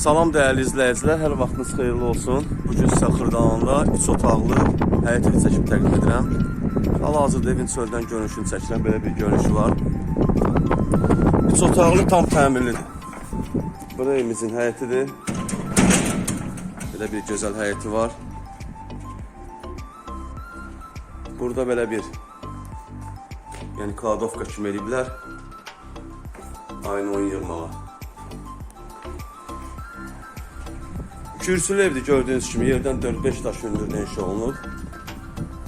Salam dəyərli izləyicilər, hər vaxtınız xeyirli olsun. Bu gün sizə Xırdalanında 3 otaqlı həyət evi çəkib təqdim edirəm. Hal-hazırda evin çöldən görünüşünü çəkilən belə bir görünüşü var. 3 otaqlı tam təmirlidir. Burada evimizin həyətidir. Belə bir gözəl həyəti var. Burada belə bir yəni kladovka kimi eləyiblər. Aynı oyun yığmağa. Kürsülü evdir gördüğünüz kimi yerden 4-5 daş hündürlüğüne inşa olunub.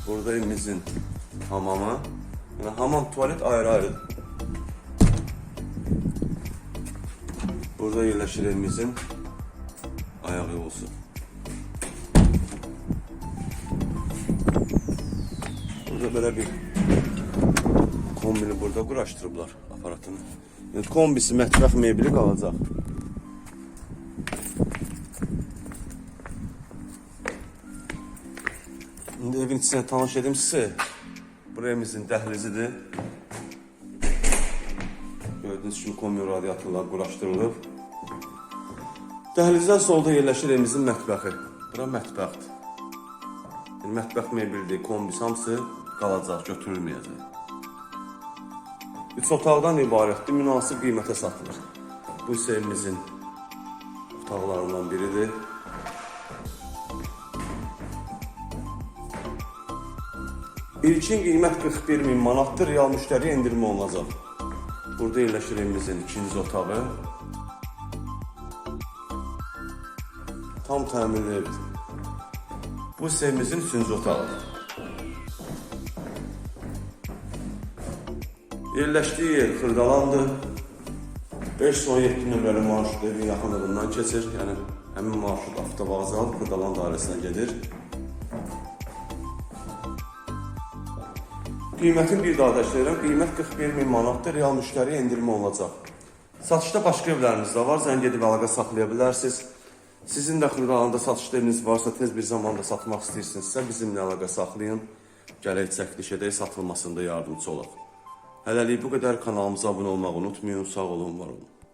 Burada evimizin hamamı. Yəni hamam tuvalet ayrı ayrı. Burada yerləşir evimizin ayaq yolusu. Burada belə bir kombini burada quraşdırıblar aparatını. Yəni kombisi mətbəx mebeli qalacaq. Şimdi evin içine tanış edeyim size. Bu evimizin dəhlizidir. Gördüğünüz kimi kombi radiatorlar quraşdırılıb. Dəhlizdən solda yerləşir evimizin mətbəxi. Bura mətbəxdir. Yəni, mətbəx mebeldir, kombis hamısı qalacaq, götürülməyəcək. Üç otaqdan ibarətdir, münasib qiymətə satılır. Bu isə evimizin otaqlarından biridir. İlkin qiymət 41 min manatdır, real müştəriyə endirmə olunacaq. Burada yerləşir evimizin ikinci otağı. Tam təmirli evdir. Bu isə evimizin üçüncü otağıdır. Yerləşdiyi yer Xırdalandır. 5 son 7 nömrəli marşrut evin yaxınlığından keçir. Yəni həmin marşrut avtovağzal Xırdalan dairəsinə gedir. Qiymətin bir daha təşkil Qiymət 41 min manatdır, real müştəriyə endirmə olacaq. Satışda başqa evlərimiz də var, zəng edib əlaqə saxlaya bilərsiniz. Sizin də Xırdalanda satışda eviniz varsa, tez bir zamanda satmaq istəyirsinizsə, bizimlə əlaqə saxlayın. Gələk çəkiliş edək, satılmasında yardımcı olaq. Hələlik bu qədər kanalımıza abunə olmağı unutmayın. Sağ olun, var olun.